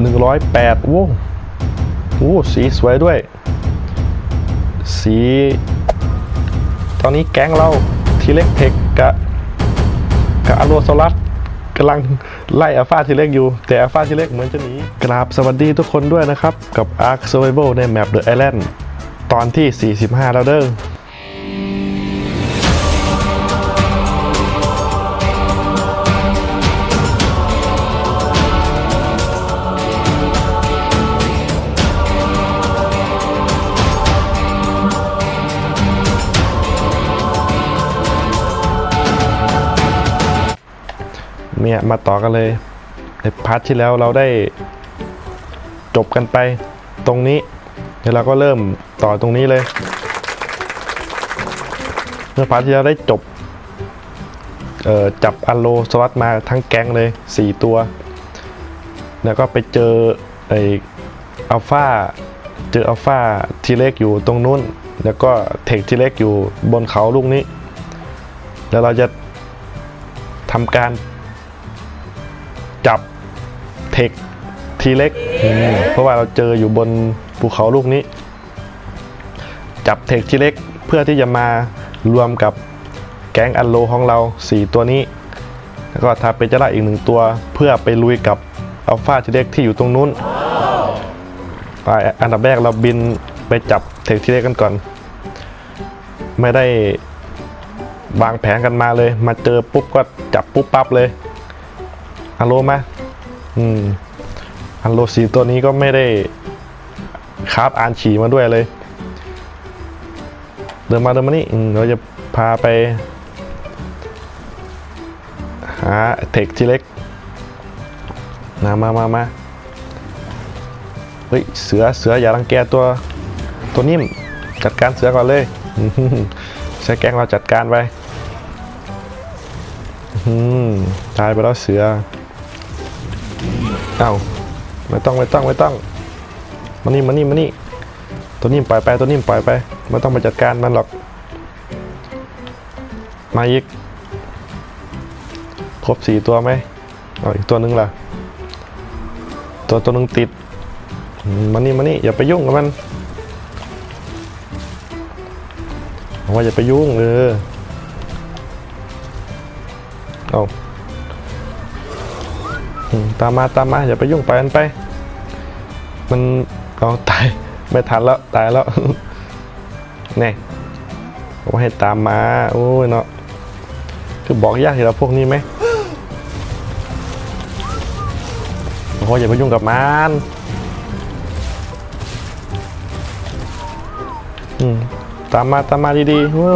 หนึ่งร้อยแปดโว้โอ้สีสวยด้วย สี ตอนนี้แก๊งเราทีเล็กเทคกะกับอโลโซลัสกำลังไล่อัลฟาทีเล็กอยู่ แต่อัลฟาทีเล็กเหมือนจะหนีกราบสวัสดีทุกคนด้วยนะครับ กับ Ark Survival ในแมป The Island ตอนที่ 45 แล้วเด้อ เนี่ยมาต่อกันเลยในพาร์ทที่แล้วเราได้จบกันไปตรงนี้เดี๋ยวเราก็เริ่มต่อตรงนี้เลยเมื่อพาร์ทที่แล้วได้จบจับอัลโลสวัสดมาทั้งแก๊งเลย 4 ตัว แล้วก็ไปเจอไออัลฟาเจออัลฟาทีเล็กอยู่ตรงนู้น แล้วก็เทคทีเล็กอยู่บนเขาลูกนี้ แล้วเราจะทำการ จับเทคทีเล็กเพราะว่าเราเจออยู่บนภูเขาลูกนี้ จับเทคทีเล็กเพื่อที่จะมารวมกับแก๊งอันโลของเรา 4 ตัวนี้ แล้วก็ทาเป็นจระอีกหนึ่งตัว เพื่อไปลุยกับอัลฟาทีเล็กที่อยู่ตรงนู้นไปอันดับแรกเราบินไปจับเทคทีเล็กกันก่อน ไม่ได้วางแผนกันมาเลย มาเจอปุ๊บก็จับปุ๊บปั๊บเลย ฮัลโหลมาอืมฮัลโหลสีตัวนี้ก็ไม่ได้คราฟอ่านฉี่มาด้วยเลย เดินมาเดินมานี่เราจะพาไป หาเทคทีเล็กมามามามาเฮ้ย เสือเสืออย่ารังแกตัวตัวนิ่ม จัดการเสือก่อนเลยใช้แกงเราจัดการไปตายไปแล้วเสือ เอ้าไม่ต้องไม่ต้องไม่ต้องมานี่มานี่มานี่ตัวนี้ปล่อยไปตัวนี้ปล่อยไปไม่ต้องไปจัดการมันหรอก มาอีกครบสี่ตัวไหมเอาอีกตัวหนึงล่ะ ตัวตัวนึงติดมานี่มานี่อย่าไปยุ่งกับมันว่าอย่าไปยุ่งเออเอา ตามมาตามมาอย่าไปยุ่งไปกันไป มันเอาตายไม่ทันแล้วตายแล้วแน่บอให้ตามมาโอ้ยเนาะคือบอกยากที่เราพวกนี้ไหมโอ้ยอย่าไปยุ่งกับมันอืมตามมาตามมาดีๆโอ้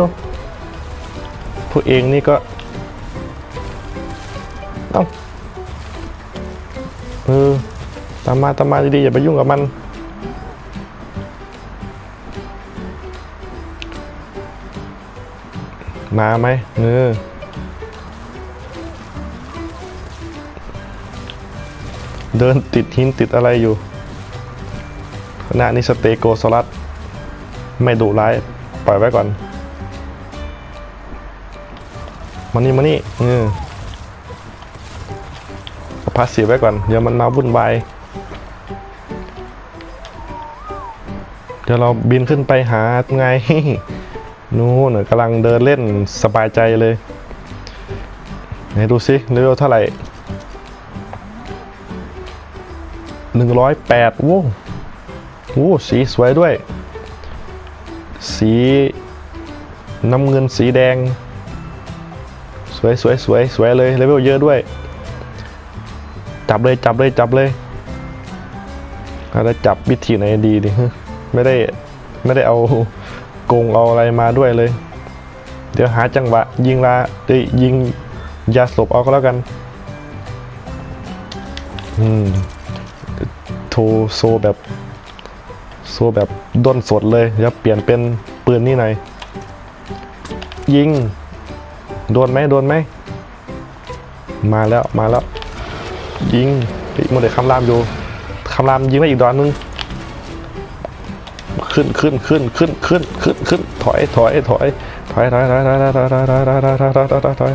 พวกเองนี่ก็ามมาตามมาดีๆอย่าไปยุ่งกับมัน มาไหมเออเดินติดหินติดอะไรอยู่ขณะนี้สเตโกสลัดไม่ดุร้าย ปล่อยไว้ก่อน มานี่มานี่เออพาสซีฟไว้ก่อน เดี๋ยวมันมาวุ่นวาย ดี๋ยวเราบินขึ้นไปหาไงนู่นกำลังเดินเล่นสบายใจเลยไหนดูสิเลเวลเท่าไหร่หนึ่งร้อยแปดโว้โอ้สีสวยด้วย สีน้ำเงินสีแดง สวยสวยสวยสวยเลยเลเวลเยอะด้วย จับเลยจับเลยจับเลยเราจะจับวิธีไหนดีดิฮึ ไม่ได้ไม่ได้เอากงเอาอะไรมาด้วยเลย เดี๋ยวหาจังหวะ ยิงลาเอ้ยยิงยาสลบเอาก็แล้วกัน อืมโทโซแบบโซแบบด้นสดเลยเดี๋ยวเปลี่ยนเป็นปืนนี่หน่อย ยิง โดนไหมโดนไหม มาแล้วมาแล้ว ยิงมันเด็กคำรามอยู่คำรามยิงได้อีกดอนนึง ขึ้นขึ้นขึ้นขึ้นขึ้นขึ้นขึ้นถอยถอยถอยถอยถอยถอยถอยถอยถอยถอยถอยถอยถอยถอยถอยถอยถอยถอย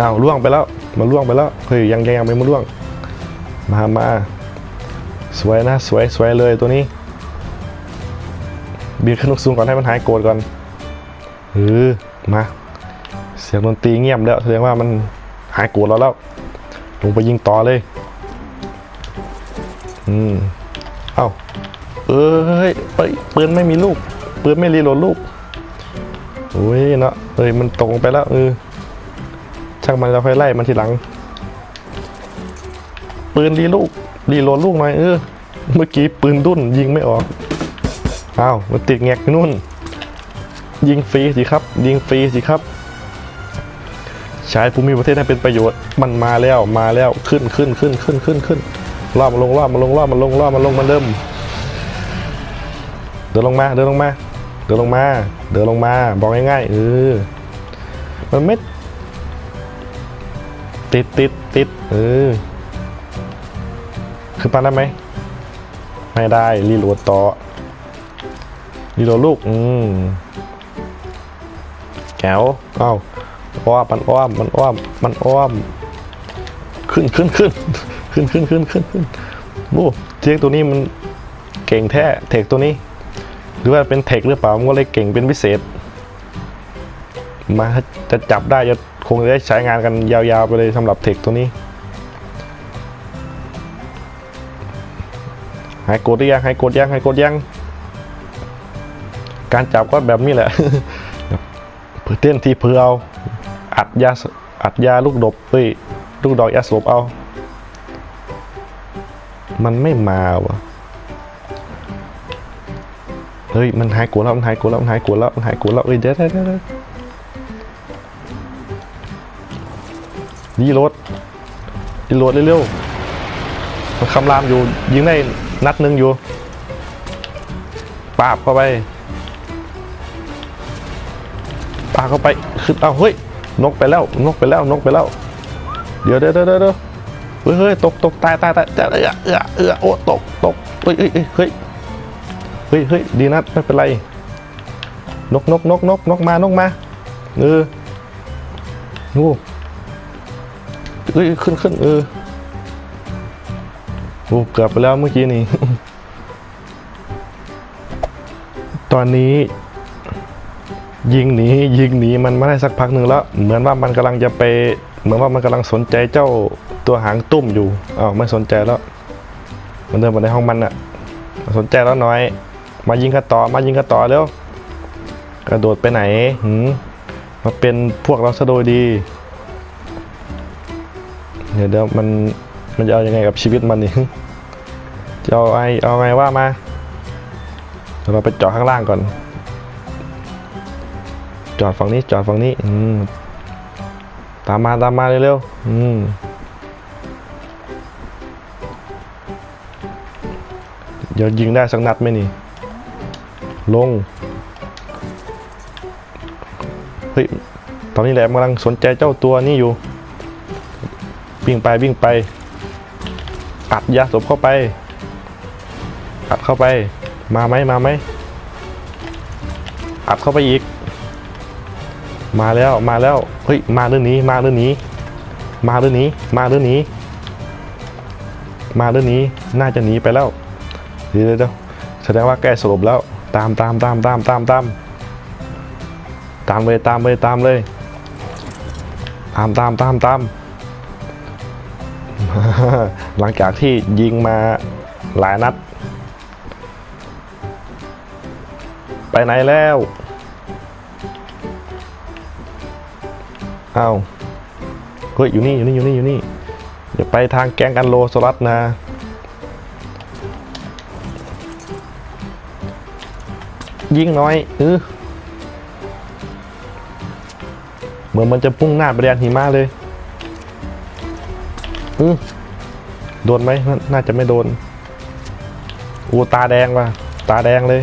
อ้าวล่วงไปแล้วมันล่วงไปแล้วเฮ้ยยังยังยังไม่มาล่วง มามาสวยนะสวยสวยเลยตัวนี้บีบขึ้นสูงก่อนให้มันหายโกรธก่อนเออมาเสียงดนตรีเงียบแล้วแสดงว่ามันหายโกรธแล้วแล้วลงไปยิงต่อเลยอืมเอ้า เอ้ยเอ้ยปืนไม่มีลูกปืนไม่รีโหลดลูกโอ้ยเนาะเอ้ยมันตกลงไปแล้วเออช่างมันเราค่อยไล่มันทีหลัง ปืนรีลูกรีโหลดลูกหน่อยเออเมื่อกี้ปืนดุ้นยิงไม่ออกอ้าวมันติดแงกนู่น ยิงฟรีสิครับ ยิงฟรีสิครับใช้ภูมิประเทศให้เป็นประโยชน์ มันมาแล้ว มาแล้ว ขึ้นขึ้นขึ้นขึ้นขึ้นขึ้นล่อบมันลงล่อบมันลงล่อบมันลงล่อบมันลงมันเริ่ม ดินลงมา เดินลงมา เดินลงมา เดินลงมา บอกง่ายๆเออ มันไม่ติดติดติดเออ คือปันได้ไหม ไม่ได้ รีโหลดต่อ รีโหลดลูก อืมแก้วเอ้าอ้อมมันอ้อม มันอ้อม มันอ้อม ขึ้นขึ้นขึ้นขึ้นขึ้นขึ้นขึ้นขึ้นโอ้เจ๊กตัวนี้มันเก่งแท้ เทคตัวนี้ หรือว่าเป็นเทคหรือเปล่ามันก็เลยเก่งเป็นพิเศษ มาจะจับได้จะคงจะได้ใช้งานกันยาวๆไปเลยสำหรับเทคตัวนี้หายกรธหรือยังหายกรธยังหายกรธยัง การจับก็แบบนี้แหละเพื่อเต้นทีเพื่อเอาอัดยาอัดยาลูกดบเฮ้ยลูกดอกยาสลบเอา มันไม่มาวะ ฮ้ยมันหายโกรธแล้วมันหายโกรธแล้วมันหายโกรธแล้วมันหายโกรธแล้วเอ้ยเดี๋ยวเดี๋ยวเดี๋ยวเดี๋ยวรีโหลดรีโหลดเร็วๆมันคำรามอยู่ยิงได้นัดหนึ่งอยู่ปาบเข้าไปปาเข้าไปขึ้นเอาเฮ้ยนกไปแล้วนกไปแล้วนกไปแล้ว เดี๋ยวเดี๋ยวเดี๋ยวเดี๋ยวเฮ้ยเฮ้ยตกตกตายตายตายเออเออเออโอ้ตกตกเฮ้ยเฮ้ยเฮ้ย เฮ้ยเฮ้ยดีนะไม่เป็นไร นกนกนกนกนกมานกมาเอองูเฮ้ยขึ้นขึ้นเออโอ้เกือบไปแล้วเมื่อกี้นี่ ตอนนี้ ยิงหนียิงหนีมันมาได้สักพักหนึ่งแล้ว เหมือนว่ามันกำลังจะไป เหมือนว่ามันกำลังสนใจเจ้าตัวหางตุ้มอยู่อ้าวไม่สนใจแล้ว มันเดินมาในห้องมันอะสนใจแล้วน้อย มายิงกันต่อมายิงกันต่อแล้วกระโดดไปไหนหืมมาเป็นพวกเราซะโดยดีเดี๋ยวเดี๋ยวมันมันจะเอายังไงกับชีวิตมันนี่จะเอาไอเอาไงว่ามาเราไปจาะข้างล่างก่อน จอดฝั่งนี้จอดฝั่งนี้อืมตามมาตามมาเร็วๆอืมเดี๋ยวยิงได้สักนัดไหมนี่ ลง เฮ้ย ตอนนี้แหลมกำลังสนใจเจ้าตัวนี้อยู่ วิ่งไปวิ่งไป อัดยาสบเข้าไป อัดเข้าไป มาไหมมาไหม อัดเข้าไปอีก มาแล้วมาแล้ว เฮ้ย มาเรื่องนี้มาเรื่องนี้ มาเรื่องนี้ มาเรื่องนี้ มาเรื่องนี้ น่าจะหนีไปแล้วเดี๋ยวเดี๋ยวเดี๋ยวแสดงว่าใกสรุปแล้ว ตามตามตามตามตามตามตามเลยตามเลยตามเลยตามตามตามตามหลังจากที่ยิงมาหลายนัด ไปไหนแล้วเอาเฮ้ยอยู่นี่อยู่นี่อยู่นี่อยู่นี่อย่าไปทางแกงกันโลสลัดนะ ยิงน้อยเออเหมือนมันจะพุ่งหน้าไปแดนหิมะเลยอือโดนไหมน่าจะไม่โดนอูตาแดงว่ะ ตาแดงเลย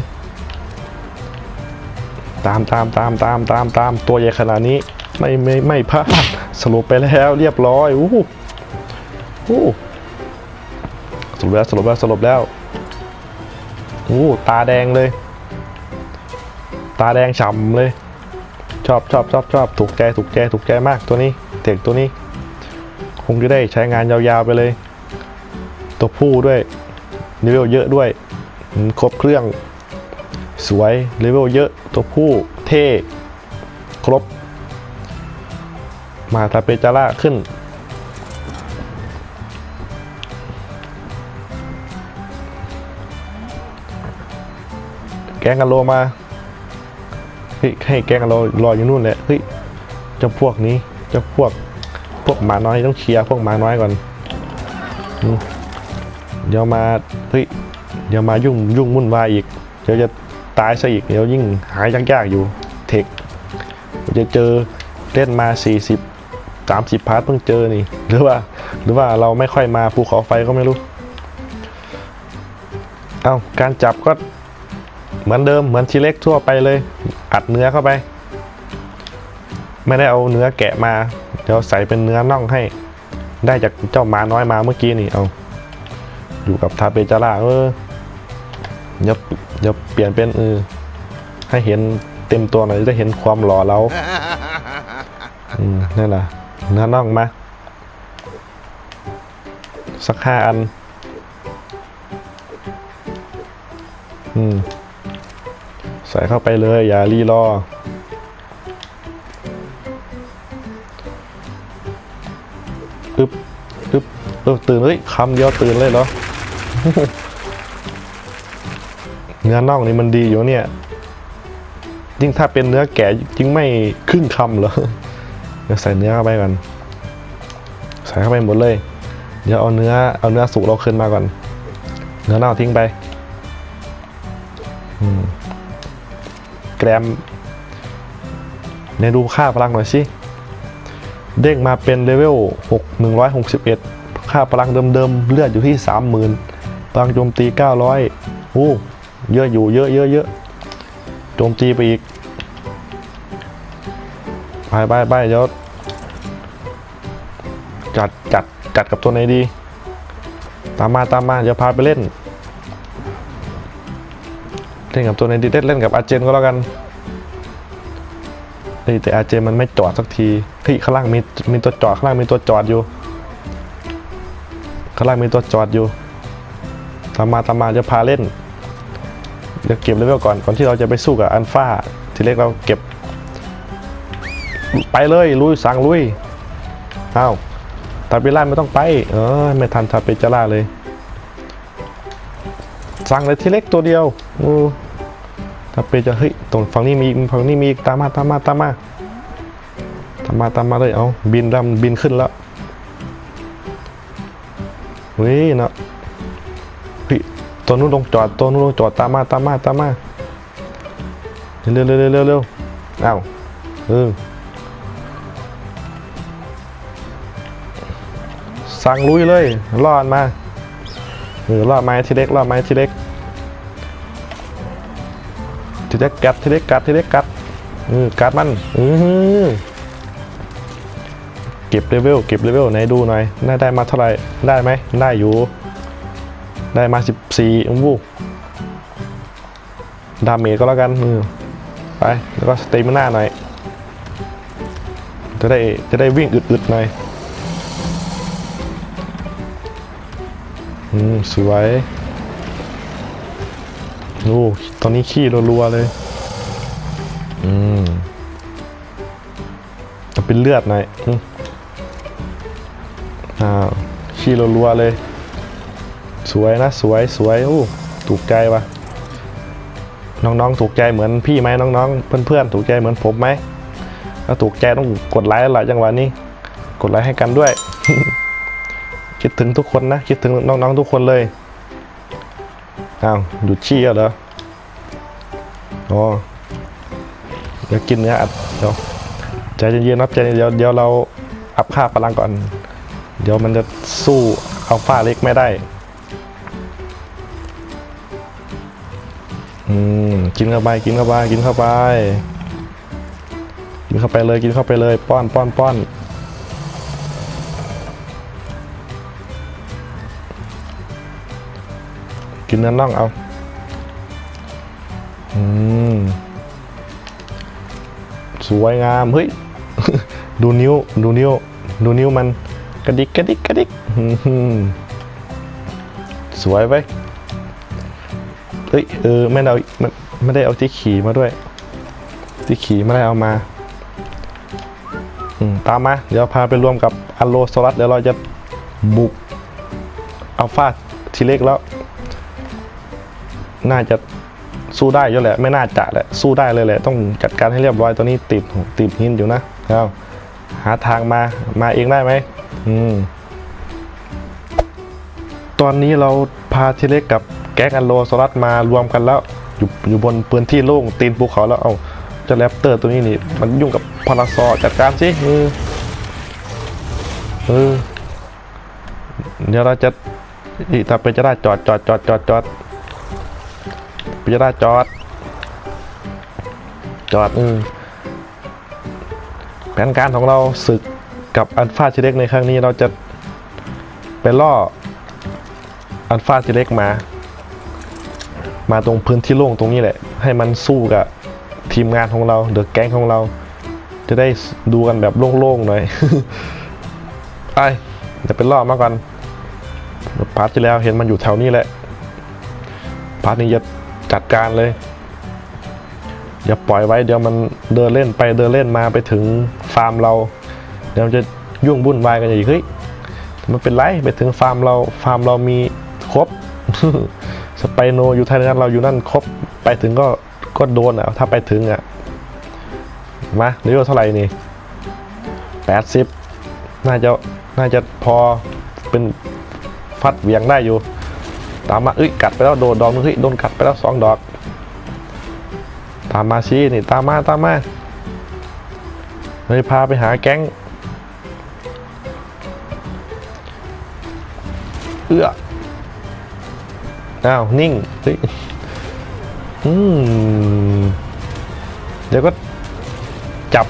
ตามตามตามตามตามตามตัวใหญ่ขนาดนี้ ไม่ไม่ไม่พลาดสรุปไปแล้วเรียบร้อยอู้หูอู้สรุปแล้วสรุปแล้วสรุปแล้วอู้ตาแดงเลย ตาแดงฉ่ำเลย ชอบชอบชอบชอบถูกใจถูกใจถูกใจมากตัวนี้เทคตัวนี้ คงจะได้ใช้งานยาวๆไปเลย ตัวผู้ด้วยเลเวลเยอะด้วย ครบเครื่อง สวยเลเวลเยอะตัวผู้เท่ครบ มาทาเปจาร่าขึ้นแกงกันโลมา ฮ้ยให้แกงกันโลรออยู่นู่นแหละเฮ้ยเจ้าพวกนี้เจ้าพวกพวกหมาน้อยต้องเคลียร์พวกหมาน้อยก่อนเดี๋ยวมาเฮ้ยเดี๋ยวมายุ่งยุ่งวุ่นวายอีกเดี๋ยวจะตายซะอีกเดี๋ยวยิ่งหายยากๆอยู่เทคจะเจอเล่นมา 40 30 พาร์ทเพิ่งเจอนี่ หรือว่า หรือว่าเราไม่ค่อยมาภูเขาไฟก็ไม่รู้ เอาการจับก็เหมือนเดิมเหมือนทีเล็กทั่วไปเลย อัดเนื้อเข้าไป ไม่ได้เอาเนื้อแกะมา เดี๋ยวใส่เป็นเนื้อน่องให้ ได้จากเจ้าหมาน้อยมาเมื่อกี้นี่เอา อยู่กับทาเปจาร่าเออเดี๋ยวเดี๋ยวเปลี่ยนเป็นเออให้เห็นเต็มตัวหน่อยจะได้เห็นความหล่อเราอืมนั่นแหละเนื้อน่องมาสักห้าอัน อืมใส่เข้าไปเลย อย่ารีรออึ๊บอึ๊บเออตื่นเฮ้ยคำเดียวตื่นเลยเหรอ เนื้อน่องนี่มันดีอยู่เนี่ย ยิ่งถ้าเป็นเนื้อแก่ยิ่งไม่ครึ่งคำเหรอเดี๋ยวใส่เนื้อเข้าไปก่อน ใส่เข้าไปหมดเลย เดี๋ยวเอาเนื้อเอาเนื้อสุกเราขึ้นมาก่อน เนื้อเน่าทิ้งไป รมในดูค่าพลังหน่อยสิ เด้งมาเป็นเลเวล6 161 ค่าพลังเดิมๆ เลือดอยู่ที่ 30,000 พลังโจมตี 900 โอ้ เยอะอยู่เยอะเยอะเยอะโจมตีไปอีก ไปไปไปเดี๋ยวจัดจัดจัดกับตัวไหนดี ตามมาตามมาเดี๋ยวพาไปเล่น เล่นกับตัวไหนดีเล่นเล่นกับอาเจนก็แล้วกันเฮ้ยแต่อาเจนมันไม่จอดสักทีเฮ้ยข้างล่างมีมีตัวจอดข้างล่างมีตัวจอดอยู่ ข้างล่างมีตัวจอดอยู่ตามมาตามมาจะพาเล่นเดี๋ยวเก็บเลเวลก่อนก่อนที่เราจะไปสู้กับอันฟ้าทีเล็กเราเก็บ ไปเลยลุยสั่งลุยอ้าวตาเปล่าไม่ต้องไป เออไม่ทันทาเปจาร่าเลย สั่งเลยทีเล็กตัวเดียวโอ้ ถ้าเปจะเฮ้ยตรงฝั่งนี้มีฝั่งนี้มีตามมาตามมาตามมาตามมาตามมาเลยเอาบินดำบินขึ้นแล้วเฮ้ยเนาะเฮ้ยตัวนู้นลงจอดตัวนู้นลงจอดตามมาตามมาตามมาเร็วเร็วเร็วเร็วเร็วอ้าวเออสั่งลุยเลยรอดมาเออรอดไม้ทีเล็กรอดไม้ทีเล็ก ทีเล็กกัดทีเล็กกัดทีเล็กกัดกัดมันอือหือเก็บเลเวลเก็บเลเวลไหนดูหน่อยน่าได้มาเท่าไหร่ได้ไหมได้อยู่ ได้มา 14อุ้งวูดาเมจก็แล้วกันไปแล้วก็สเตมิน่าหน่อยจะได้จะได้วิ่งอึดๆหน่อยอืมสวย โอ้ตอนนี้ขี้รัวๆเลย อืมจะเป็นเลือดหน่อยอ้าวขี้รัวๆเลย สวยนะ สวยสวยโอ้ถูกใจปะน้องๆ ถูกใจเหมือนพี่ไหมน้องๆ เพื่อนๆ ถูกใจเหมือนผมไหมถ้าถูกใจต้องกดไลค์แล้วล่ะจังหวะนี้ กดไลค์ให้กันด้วย คิดถึงทุกคนนะ คิดถึงน้องๆ ทุกคนเลย อ้าวหยุดชี้แล้วเหรออ๋อเดี๋ยวกินเนื้ออัดเดี๋ยวใจเย็นๆนะใจเย็นๆเดี๋ยวเดี๋ยวเราอัพค่าพลังก่อน เดี๋ยวมันจะสู้อัลฟาเล็กไม่ได้อืมกินเข้าไปกินเข้าไปกินเข้าไป กินเข้าไปเลยกินเข้าไปเลยป้อนป้อนป้อน กินเนื้อน่องเอาอืมสวยงาม เฮ้ย ดูนิ้ว ดูนิ้ว ดูนิ้วมัน กระดิกกระดิกกระดิกอื้อหือสวยไว้ยเฮ้ย เออ ไม่ได้เอาไม่ไม่ได้เอาที่ขี่มาด้วย ที่ขี่ไม่ได้เอามาอืมตามมา เดี๋ยวพาไปรวมกับอัลโลโซลัสเดี๋ยวเราจะบุกอัลฟาทีเล็กแล้ว น่าจะสู้ได้อยู่แหละ ไม่น่าจะแหละ สู้ได้เลยแหละ ต้องจัดการให้เรียบร้อยตอนนี้ติดติดหินอยู่นะเอาหาทางมามาเองได้ไหมอืมตอนนี้เราพาทีเล็กกับแก๊งอันโลสลัดมารวมกันแล้ว อยู่อยู่บนพื้นที่โล่งตีนภูเขาแล้วเอาเจะแรปเตอร์ตัวนี้นี่มันยุ่งกับพาราซอจัดการสิเออเออเดี๋ยวเราจะอีถ้าเป็นจะได้จอดจอดจอดจอดจอด ป็นจะได้จอด จอดอืมแผนการของเราศึกกับอันฟาชิเล็กในครั้งนี้เราจะไปล่ออัลฟาทีเล็กมา มาตรงพื้นที่โล่งตรงนี้แหละ ให้มันสู้กับทีมงานของเราเดอะแก๊งของเรา จะได้ดูกันแบบโล่งๆหน่อยไปเดี๋ยวไปล่อมาก่อนพาร์ทที่แล้วเห็นมันอยู่แถวนี้แหละพาร์ทนี้จะ จัดการเลย อย่าปล่อยไว้เดี๋ยวมันเดินเล่นไปเดินเล่นมาไปถึงฟาร์มเรา เดี๋ยวมันจะยุ่งวุ่นวายกันอีกเฮ้ยมันเป็นไรไปถึงฟาร์มเราฟาร์มเรามีครบสไปโนอยู่ไทยนั้นเราอยู่นั่นครบไปถึงก็ก็โดนอะถ้าไปถึงอะมาเรียกว่าเท่าไหร่นี่แปดสิบน่าจะน่าจะพอเป็นฟัดเวียงได้อยู่ ตามมาเอ้ยกัดไปแล้วโดนดอกนึงเฮ้ยโดนกัดไปแล้วสองดอก ตามมาชี้นี่ตามมาตามมาเลยพาไปหาแก๊งเอื้ออ้าวนิ่งเฮ้ยอืมเดี๋ยวก็จับ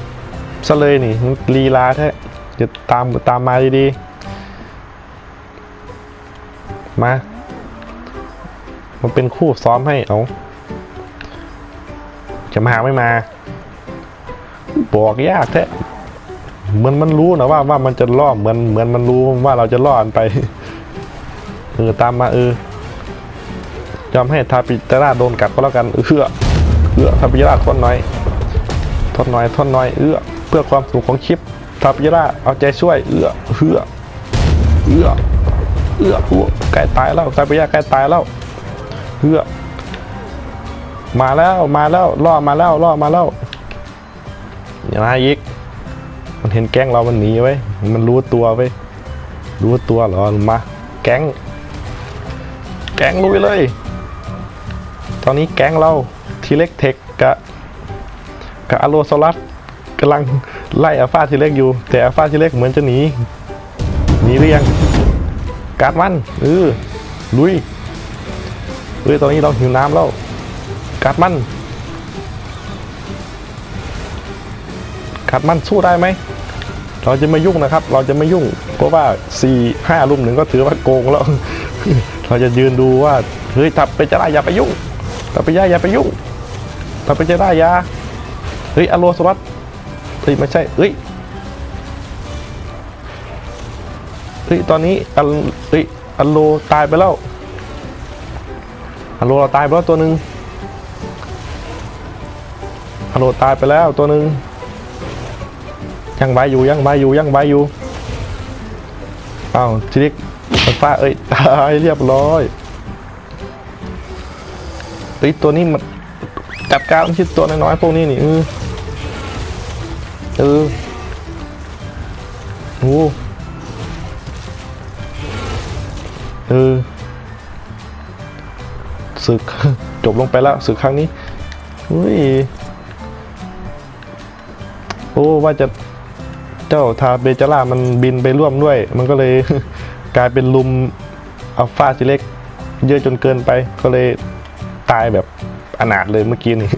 ซะเลยนี่ลีลาแท้จะตามตามมาดีๆมา มันเป็นคู่ซ้อมให้เอาจะมาหาไม่มาบอกยากแท้เหมือนมันรู้นะว่าว่ามันจะล่อเหมือนเหมือนมันรู้ว่าเราจะล่อมันไปเออตามมาเออยอมให้ทาปิจาราโดนกัดก็แล้วกันเอื้อเอื้อทาปิจาราทนน้อยทนน้อยทนน้อยเอื้อเพื่อความสุขของคลิปทาปิจาราเอาใจช่วย เอื้อเอื้อเอื้อเอื้ออู้ใกล้ตายแล้วทาปิจาราใกล้ตายแล้ว เอื้อมาแล้วมาแล้วล่อมาแล้วล่อมาแล้วอย่ามาอีก มันเห็นแก๊งเรามันหนีไว้มันรู้ตัวไว้รู้ตัวเหรอมาแก๊ง แก๊งลุยเลย ตอนนี้แก๊งเราทีเล็กเทคกับกับอโลโซลัสกำลังไล่อัลฟาทีเล็กอยู่ แต่อัลฟาทีเล็กเหมือนจะหนีหนีหรือยังการดมันเออลุย เฮ้ยตอนนี้เราหิวน้ำแล้วกาดมันกาดมันสู้ได้ไหม เราจะไม่ยุ่งนะครับ เราจะไม่ยุ่ง เพราะว่า4 5รุ่มหนึ่งก็ถือว่าโกงแล้ว เราจะยืนดูว่า เฮ้ยทับไปจะได้อย่าไปยุ่งทับไปย่าอย่าไปยุ่งทับไปจะได้ยาเฮ้ยอโลสวัสดิ์เฮ้ยไม่ใช่เฮ้ยเฮ้ยตอนนี้อัลเฮ้ยอโลตายไปแล้ว อโลเราตายไปแล้วตัวหนึ่งอโหลตายไปแล้วตัวหนึ่งยังใบอยู่ยังใบอยู่ยังใบอยู่อ้าวทีนี้มันฟ้าเอ้ยตายเรียบร้อยเฮ้ยตัวนี้มันจัดการมันคิดตัวน้อยๆพวกนี้นี่เออเออโอ้เออ ศึกจบลงไปแล้วศึกครั้งนี้อุ้ยโอ้ว่าจะเจ้าทาเบจาร่ามันบินไปร่วมด้วย มันก็เลยกลายเป็นลุมอัลฟาซิเล็ก เยอะจนเกินไป ก็เลยตายแบบอนาถเลยเมื่อกี้นี่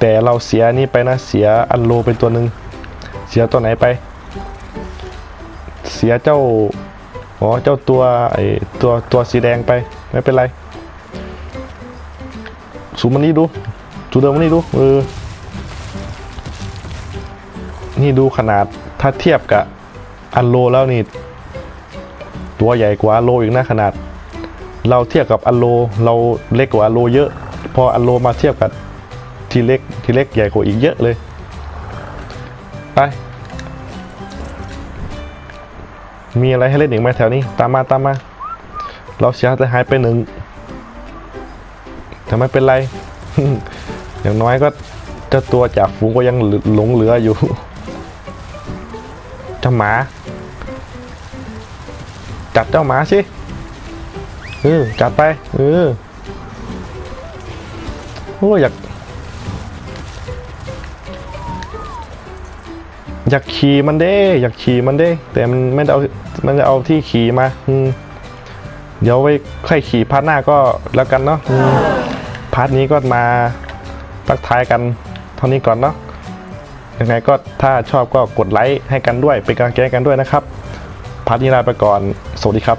แต่เราเสียนี่ไปนะเสียอันโลไปตัวหนึ่งเสียตัวไหนไป เสียเจ้าอ๋อเจ้าตัวไอตัวตัวสีแดงไปไม่เป็นไร สูมันนี่ดูสูเดิมมันนี่ดูเออนี่ดูขนาดถ้าเทียบกับอันโลแล้วนี่ ตัวใหญ่กว่าโลอีกนะขนาด เราเทียบกับอโลเราเล็กกว่าอโลเยอะ พออโลมาเทียบกับทีเล็กทีเล็กใหญ่กว่าอีกเยอะเลย ไป มีอะไรให้เล่นอีกไหมแถวนี้ ตามมาตามมา เราเสียหายไปหนึ่ง แต่ไม่เป็นไร อย่างน้อยก็เจ้าตัวจากฝูงก็ยังหลงเหลืออยู่เจ้าหมา จัดเจ้าหมาสิเออจัดไปเออโอ้อยากอยากขี่มันเด้ อยากขี่มันเด้ แต่มันไม่ได้เอามันจะเอาที่ขี่มา เดี๋ยวไว้ค่อยขี่พาร์ทหน้าก็แล้วกันเนาะาร์ทนี้ก็มาทักทายกันเท่านี้ก่อนเนาะยังไงก็ถ้าชอบก็กดไลค์ให้กันด้วย เป็นกำลังใจกันด้วยนะครับ พาร์ทนี้ลาไปก่อน สวัสดีครับ